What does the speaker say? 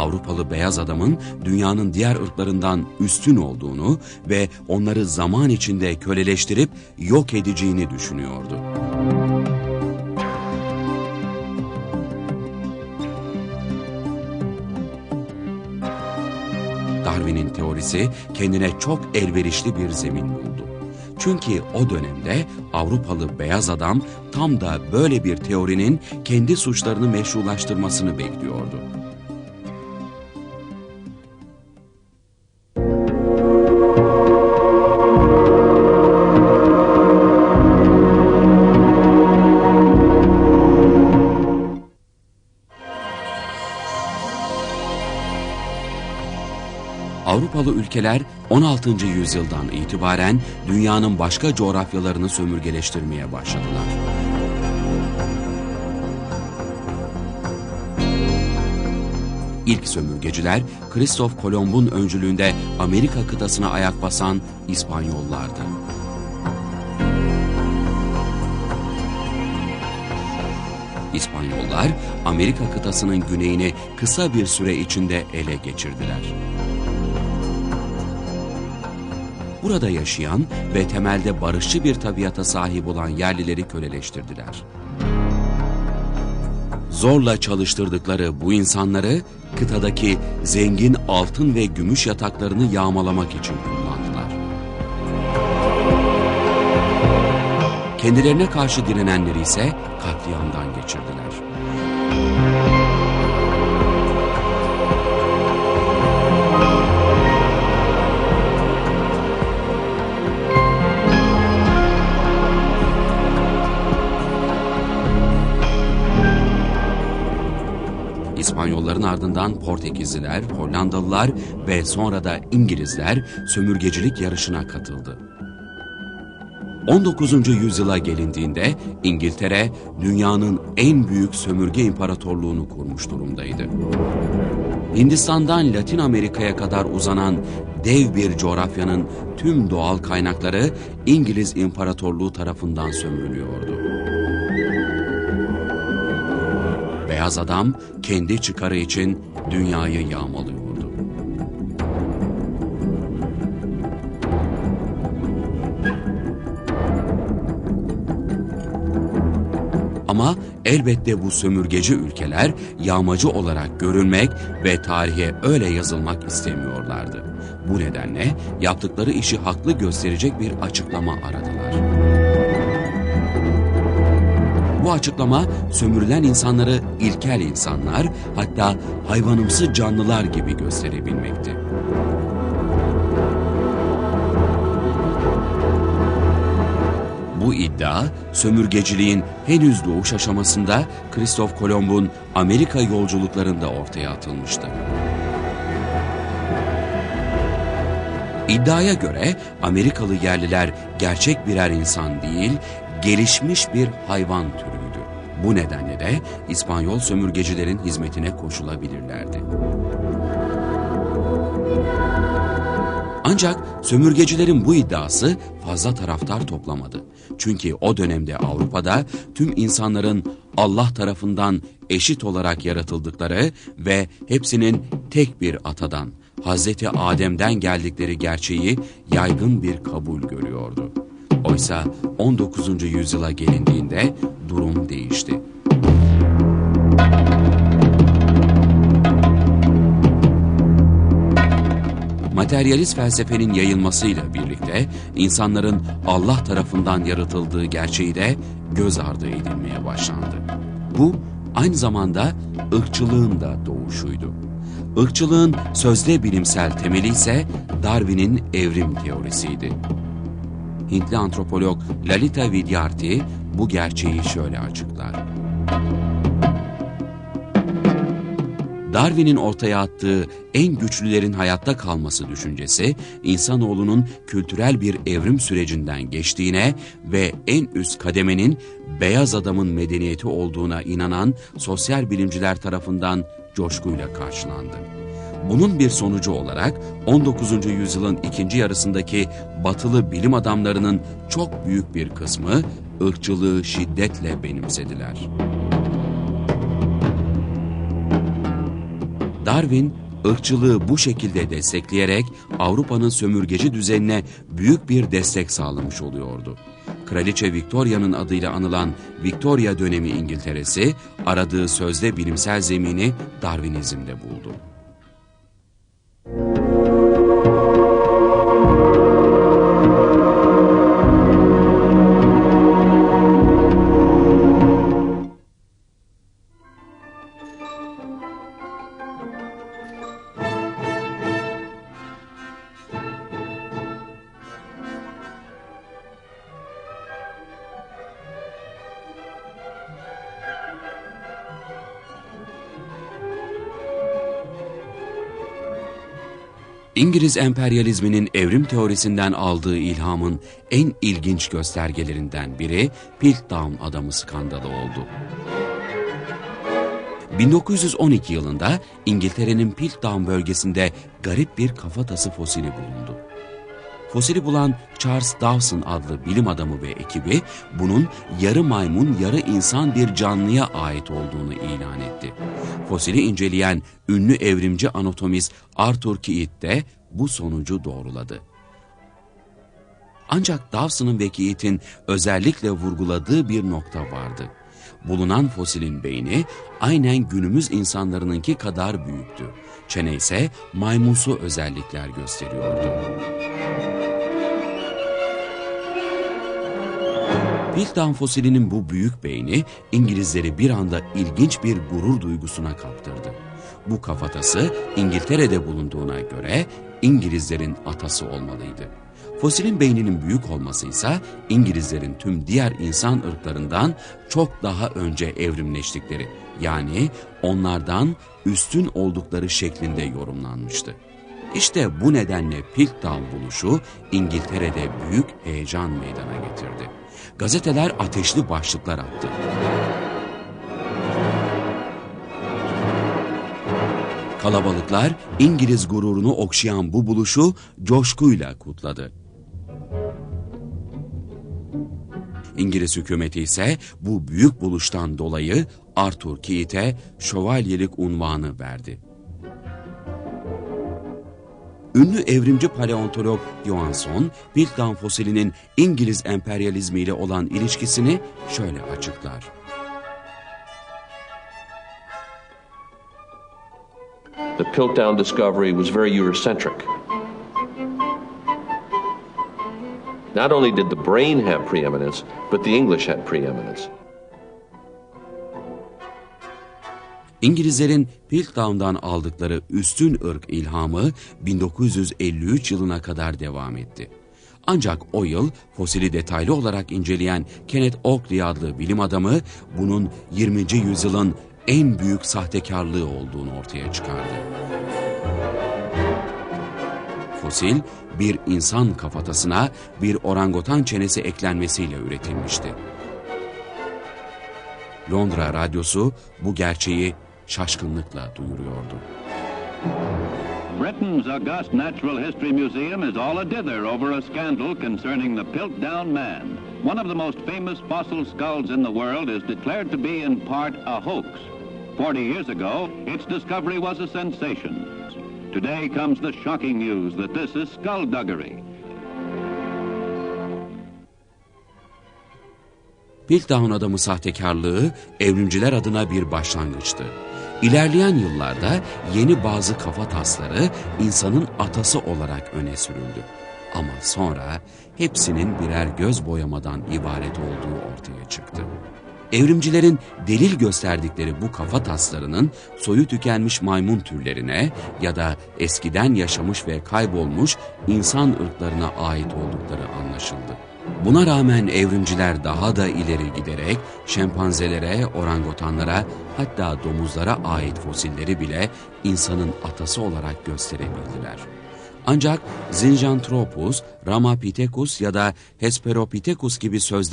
Avrupalı beyaz adamın dünyanın diğer ırklarından üstün olduğunu ve onları zaman içinde köleleştirip yok edeceğini düşünüyordu. Darwin'in teorisi kendine çok elverişli bir zemin buldu. Çünkü o dönemde Avrupalı beyaz adam tam da böyle bir teorinin kendi suçlarını meşrulaştırmasını bekliyordu. Avrupalı ülkeler 16. yüzyıldan itibaren dünyanın başka coğrafyalarını sömürgeleştirmeye başladılar. İlk sömürgeciler Kristof Kolomb'un öncülüğünde Amerika kıtasına ayak basan İspanyollardı. İspanyollar Amerika kıtasının güneyini kısa bir süre içinde ele geçirdiler. Burada yaşayan ve temelde barışçı bir tabiata sahip olan yerlileri köleleştirdiler. Zorla çalıştırdıkları bu insanları kıtadaki zengin altın ve gümüş yataklarını yağmalamak için kullandılar. Kendilerine karşı direnenleri ise katliamdan geçirdiler. Ardından Portekizliler, Hollandalılar ve sonra da İngilizler sömürgecilik yarışına katıldı. 19. yüzyıla gelindiğinde İngiltere dünyanın en büyük sömürge imparatorluğunu kurmuş durumdaydı. Hindistan'dan Latin Amerika'ya kadar uzanan dev bir coğrafyanın tüm doğal kaynakları İngiliz İmparatorluğu tarafından sömürülüyordu. Beyaz adam kendi çıkarı için dünyayı yağmalıyordu. Ama elbette bu sömürgeci ülkeler yağmacı olarak görülmek ve tarihe öyle yazılmak istemiyorlardı. Bu nedenle yaptıkları işi haklı gösterecek bir açıklama aradılar. Bu açıklama sömürülen insanları ilkel insanlar hatta hayvanımsı canlılar gibi gösterebilmekti. Bu iddia sömürgeciliğin henüz doğuş aşamasında Kristof Kolomb'un Amerika yolculuklarında ortaya atılmıştı. İddiaya göre Amerikalı yerliler gerçek birer insan değil, gelişmiş bir hayvan türüydü. Bu nedenle de İspanyol sömürgecilerin hizmetine koşulabilirlerdi. Ancak sömürgecilerin bu iddiası fazla taraftar toplamadı. Çünkü o dönemde Avrupa'da tüm insanların Allah tarafından eşit olarak yaratıldıkları ve hepsinin tek bir atadan, Hazreti Adem'den geldikleri gerçeği yaygın bir kabul görüyordu. Oysa 19. yüzyıla gelindiğinde Materyalist felsefenin yayılmasıyla birlikte insanların Allah tarafından yaratıldığı gerçeği de göz ardı edilmeye başlandı. Bu aynı zamanda ırkçılığın da doğuşuydu. Irkçılığın sözde bilimsel temeli ise Darwin'in evrim teorisiydi. Hintli antropolog Lalita Vidyarthi bu gerçeği şöyle açıklar. Darwin'in ortaya attığı en güçlülerin hayatta kalması düşüncesi, insanoğlunun kültürel bir evrim sürecinden geçtiğine ve en üst kademenin beyaz adamın medeniyeti olduğuna inanan sosyal bilimciler tarafından coşkuyla karşılandı. Bunun bir sonucu olarak 19. yüzyılın ikinci yarısındaki batılı bilim adamlarının çok büyük bir kısmı ırkçılığı şiddetle benimsediler. Darwin, ırkçılığı bu şekilde destekleyerek Avrupa'nın sömürgeci düzenine büyük bir destek sağlamış oluyordu. Kraliçe Victoria'nın adıyla anılan Victoria dönemi İngiltere'si aradığı sözde bilimsel zemini Darwinizm'de buldu. İngiliz emperyalizminin evrim teorisinden aldığı ilhamın en ilginç göstergelerinden biri Piltdown adamı skandalı oldu. 1912 yılında İngiltere'nin Piltdown bölgesinde garip bir kafatası fosili bulundu. Fosili bulan Charles Dawson adlı bilim adamı ve ekibi bunun yarı maymun yarı insan bir canlıya ait olduğunu ilan etti. Fosili inceleyen ünlü evrimci anatomist Arthur Keith de bu sonucu doğruladı. Ancak Dawson'ın ve Keith'in özellikle vurguladığı bir nokta vardı. Bulunan fosilin beyni aynen günümüz insanlarınınki kadar büyüktü. Çene ise maymunsu özellikler gösteriyordu. Piltdown fosilinin bu büyük beyni İngilizleri bir anda ilginç bir gurur duygusuna kaptırdı. Bu kafatası İngiltere'de bulunduğuna göre İngilizlerin atası olmalıydı. Fosilin beyninin büyük olması ise İngilizlerin tüm diğer insan ırklarından çok daha önce evrimleştikleri yani onlardan üstün oldukları şeklinde yorumlanmıştı. İşte bu nedenle Piltdown buluşu İngiltere'de büyük heyecan meydana getirdi. Gazeteler ateşli başlıklar attı. Kalabalıklar İngiliz gururunu okşayan bu buluşu coşkuyla kutladı. İngiliz hükümeti ise bu büyük buluştan dolayı Arthur Keith'e şövalyelik unvanı verdi. Ünlü evrimci paleontolog Johansson, Piltdown fosilinin İngiliz emperyalizmiyle olan ilişkisini şöyle açıklar. The Piltdown discovery was very Eurocentric. Not only did the brain have preeminence, but the English had preeminence. İngilizlerin Piltdown'dan aldıkları üstün ırk ilhamı 1953 yılına kadar devam etti. Ancak o yıl fosili detaylı olarak inceleyen Kenneth Oakley adlı bilim adamı bunun 20. yüzyılın en büyük sahtekarlığı olduğunu ortaya çıkardı. Fosil bir insan kafatasına bir orangutan çenesi eklenmesiyle üretilmişti. Londra radyosu bu gerçeği şaşkınlıkla duyuruyordu. Britain's august Natural History Museum is all a dither over a scandal concerning the Piltdown Man. One of the most famous fossil skulls in the world is declared to be in part a hoax. Forty years ago, its discovery was a sensation. Today comes the shocking news that this is skullduggery. Piltdown adamı sahtekarlığı evrimciler adına bir başlangıçtı. İlerleyen yıllarda yeni bazı kafa tasları insanın atası olarak öne sürüldü. Ama sonra hepsinin birer göz boyamadan ibaret olduğu ortaya çıktı. Evrimcilerin delil gösterdikleri bu kafa taslarının soyu tükenmiş maymun türlerine ya da eskiden yaşamış ve kaybolmuş insan ırklarına ait oldukları anlaşıldı. Buna rağmen evrimciler daha da ileri giderek şempanzelere, orangutanlara hatta domuzlara ait fosilleri bile insanın atası olarak gösterebildiler. Ancak Zinjanthropus, Ramapithecus ya da Hesperopithecus gibi sözde